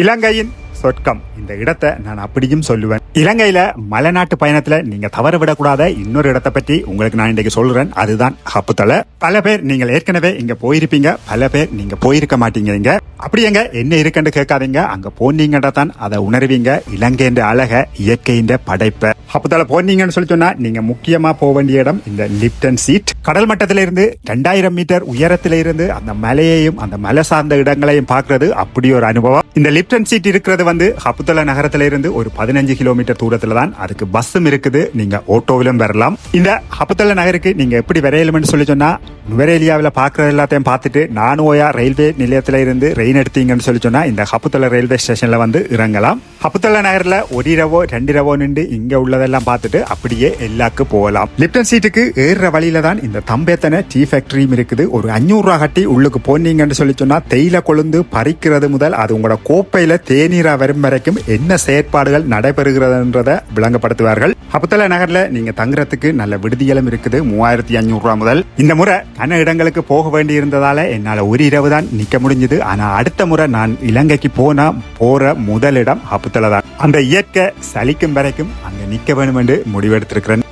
இலங்கையின் சொர்க்கம். இந்த இடத்தை நான் அப்படியும் சொல்லுவேன். இலங்கையில மலைநாட்டு பயணத்துல நீங்க தவற விடக்கூடாத இன்னொரு இடத்தை பற்றி உங்களுக்கு நான் இன்றைக்கு சொல்றேன். அதுதான் ஹப்புத்தலை பல பேர் நீங்கள் ஏற்கனவே இங்க போயிருப்பீங்க. பல பேர் நீங்க போயிருக்க மாட்டீங்க அப்படி எங்க? என்ன இருக்குன்னு கேட்காதீங்க. அங்க போனீங்கன்னா தான் அதை உணர்வீங்க. இலங்கையின் அழக இயற்கையின் படைப்பை. ஹப்புத்தலை போனீங்கன்னு சொல்லி சொன்னா நீங்க முக்கியமா போக வேண்டிய இடம் இந்த லிப்டன் சீட் கடல் மட்டத்தில இருந்து ரெண்டாயிரம் மீட்டர் உயரத்தில இருந்து அந்த மலையையும் அந்த மலை சார்ந்த இடங்களையும் பார்க்கறது அப்படி ஒரு அனுபவம். இந்த லிப்டன் சீட் இருக்கிறது வந்து ஹப்புத்தல நகரத்தில இருந்து ஒரு பதினஞ்சு கிலோமீட்டர் தூரத்துல தான் அதுக்கு பஸ்ஸும் இருக்குது. நீங்க ஆட்டோவிலும் வரலாம். இந்த ஹப்புத்தல நகருக்கு நீங்க எப்படி விரையலும்னு சொல்லி சொன்னா நுவரேலியாவில் பார்க்கறது எல்லாத்தையும் பார்த்துட்டு நானுவோயா ரயில்வே நிலையத்தில் இருந்து ரெயின் எடுத்தீங்கன்னு சொல்லி சொன்னால் இந்த ஹப்புத்தல ரயில்வே ஸ்டேஷனில் வந்து இறங்கலாம். ஹப்புத்தல நகரில் ஒரு இரவோ ரெண்டு இரவோ நின்று இங்கே உள்ள அதெல்லாம் பார்த்துட்டு அப்படியே எல்லாக்கு போகலாம். லிப்டன் சீட்டுக்கு ஏறுற வழியில தான் இந்த தம்பேத்தனை டீ ஃபேக்டரியும் இருக்குது. ஒரு அஞ்சூறு ரூபா கட்டி உள்ளுக்கு போனீங்கன்னு சொல்லி சொன்னா தேயிலை கொழுந்து பறிக்கிறது முதல் அது உங்களோட கோப்பையில தேநீரா வரும் வரைக்கும் என்ன செயற்பாடுகள் நடைபெறுகிறதுன்றத விளங்கப்படுத்துவார்கள். ஹப்புத்தல நகர்ல நீங்க தங்குறதுக்கு நல்ல விடுதிகளும் இருக்குது மூவாயிரத்தி அஞ்சூறு ரூபா முதல். இந்த முறை கன இடங்களுக்கு போக வேண்டி இருந்ததால என்னால ஒரு இரவு தான் நிக்க முடிஞ்சது. ஆனா அடுத்த முறை நான் இலங்கைக்கு போனா போற முதலிடம் ஹப்புத்தல தான். அந்த இயற்கை சலிக்கும் வரைக்கும் அங்க நிக்க வேணும் என்று முடிவெடுத்திருக்கிறேன்.